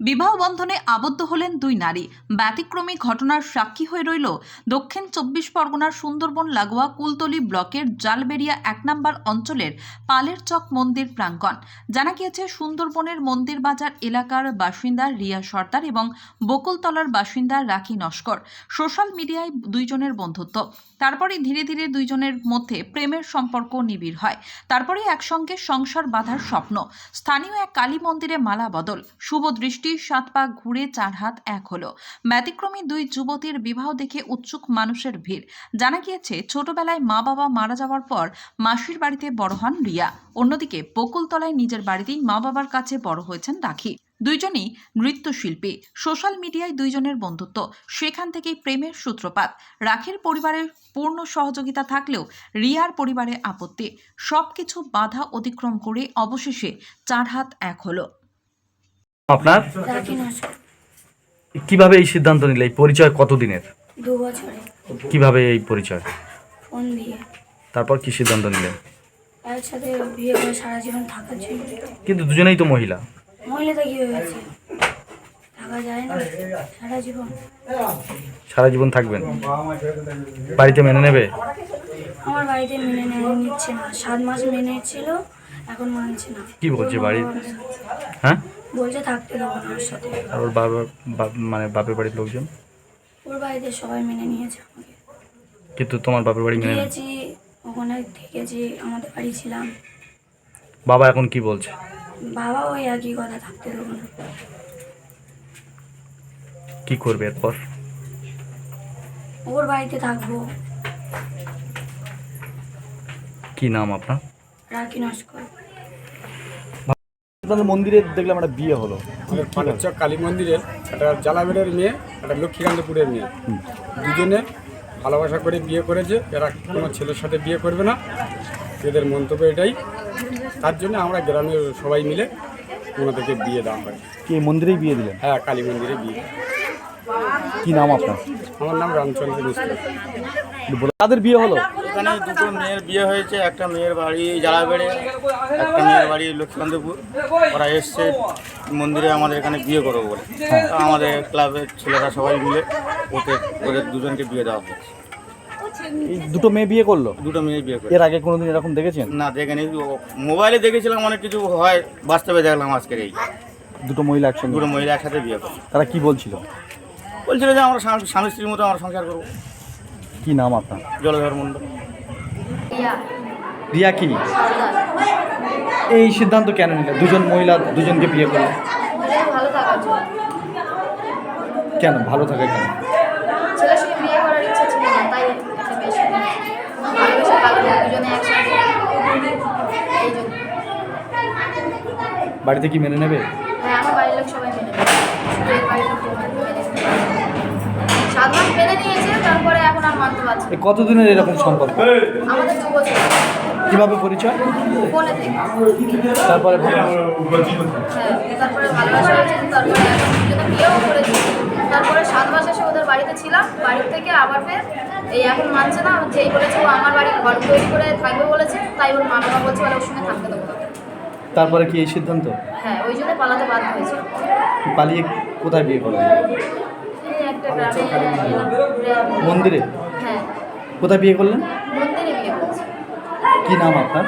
বিবাহ বন্ধনে আবদ্ধ হলেন দুই নারী। ব্যতিক্রমী ঘটনার সাক্ষী হয়ে রইল দক্ষিণ চব্বিশ পরগনার সুন্দরবন লাগোয়া কুলতলি ব্লকের জালবেরিয়া এক নম্বর অঞ্চলের পালের চক মন্দির প্রাঙ্গণ। জানা গিয়েছে, সুন্দরবনের মন্দির বাজার এলাকার বাসিন্দা রিয়া সর্দার এবং বকুলতলার বাসিন্দা রাখি নস্কর। সোশ্যাল মিডিয়ায় দুইজনের বন্ধুত্ব। তারপরে ধীরে ধীরে দুইজনের মধ্যে প্রেমের সম্পর্ক নিবিড় হয়। তারপরে একসঙ্গে সংসার বাঁধার স্বপ্ন। স্থানীয় এক কালী মন্দিরে মালা বদল। শুভ দৃষ্টি সাত পা ঘুরে চার হাত এক হলো। ব্যতিক্রমী দুই যুবতীর বিবাহ দেখে উৎসুক মানুষের ভিড়। জানা গিয়েছে, ছোটবেলায় মা বাবা মারা যাওয়ার পর মাসির বাড়িতে বড় হন রিয়া। অন্যদিকে বকুলতলায় নিজের বাড়িতেই মা বাবার কাছে বড় হয়েছেন রাখি। দুইজনই নৃত্যশিল্পী। সোশ্যাল মিডিয়ায় দুইজনের বন্ধুত্ব। সেখান থেকেই প্রেমের সূত্রপাত। রাখির পরিবারের পূর্ণ সহযোগিতা থাকলেও রিয়ার পরিবারে আপত্তি। সবকিছু বাধা অতিক্রম করে অবশেষে চার হাত এক হলো। আপনার? কীভাবে এই সিদ্ধান্ত নিলে? এই পরিচয় কতদিনের? দু বছরে। কীভাবে এই পরিচয়? ফোন দিয়ে। তারপর কি সিদ্ধান্ত নিলেন? একসাথে বিয়ে করে সারা জীবন থাকার জন্য। কিন্তু দুজনেই তো মহিলা। মহিলাটা কি হয়েছে? থাকা যায় না। সারা জীবন। সারা জীবন থাকবেন? বাড়িতে মেনে নেবে? আমার বাড়িতে মেনে নিচ্ছে না। সাত মাস মেনে ছিল এখন মানছে না। কি বলছে বাড়ির? হ্যাঁ? বলছে থাকতে দেবো না ওর সাথে। আর ওর বাবা বাপ- মানে বাপের বাড়ির লোকজন? ওর বাড়িতে সবাই মেনে নিয়েছে আমাকে। কিন্তু তোমার বাপের বাড়ি মেনে নেয় গিয়েছি ওখানে থেকেছি আমাদের বাড়ি ছিলাম। বাবা এখন কি বলছে? বাবা ওই একই কথা থাকতে দেবো না। কি করবে এরপর? ওর বাড়িতে থাকব। কি নাম আপনার? রাখি নস্কর। আপনাদের মন্দিরে দেখলাম একটা বিয়ে হলো। পালেরচক কালী মন্দিরে একটা জালাবেড়ের মেয়ে একটা লক্ষ্মীকান্তপুরের মেয়ে। দুজনে ভালোবাসা করে বিয়ে করেছে এরা কোনো ছেলের সাথে বিয়ে করবে না। এদের মন্তব্য এটাই। তার জন্য আমরা গ্রামের সবাই মিলে ওনাদেরকে বিয়ে দেওয়া হয়। কি মন্দিরেই বিয়ে দিলেন? হ্যাঁ কালী মন্দিরে বিয়ে। কি নাম আপনার? আমার নাম রামচন্দ্র মিস্ত্রি। তাদের বিয়ে হলো? এখানে দুটো মেয়ের বিয়ে হয়েছে একটা মেয়ের বাড়ি জালাবেড়ে একটা মেয়ের বাড়ি লক্ষ্মীকান্তপুর। ওরা এসছে মন্দিরে আমাদের এখানে বিয়ে করব বলে। আমাদের ক্লাবের ছেলেরা সবাই মিলে ওকে ওদের দুজনকে বিয়ে দেওয়া হয়েছে। এই দুটো মেয়ে বিয়ে করল? দুটো মেয়ে বিয়ে করে এর আগে কোনোদিন এরকম দেখেছেন? না দেখেনি। মোবাইলে দেখেছিলাম অনেক কিছু হয় বাস্তবে দেখলাম আজকের এই। দুটো মহিলা একসঙ্গে। দুটো মহিলা একসাথে বিয়ে করে তারা কি বলছিল? বলছিল যে আমরা স্বামী স্ত্রীর মতো আমরা সংসার করব। কি নাম আপনার? জলধর মণ্ডল। রিয়া। কি? এই সিদ্ধান্ত কেন নিলে দুজন মহিলা দুজনকে বিয়ে করল ভালো থাকার জন্য। কেন? ভালো থাকে কেন বাড়িতে কি মেনে নেবে? হ্যাঁ আমার বাড়ির লোক সবাই মেনে নেবে। বিয়ের বাড়ির লোক সবাই মেনে নেবে। কতদিনের এরকম সম্পর্ক? কীভাবে পরিচয়? তারপরে হ্যাঁ তারপরে ভালোবাসা তারপরে সাত মাস এসে ওদের বাড়িতে ছিলাম। বাড়ি থেকে আবার ফের এই এখন মানছে না যেই বলেছে ও আমার বাড়ি ঘর তৈরি করে থাকবে বলেছে তাই ওর মা বাবা বলছে বলে ওর সঙ্গে থাকতে দেবো তারপরে কি এই সিদ্ধান্ত? হ্যাঁ ওই জন্য পালাতে বাধ্য হয়েছে। পালিয়ে কোথায় বিয়ে করলেন মন্দিরে? কোথায় বিয়ে করলেন? কি নাম আপনার?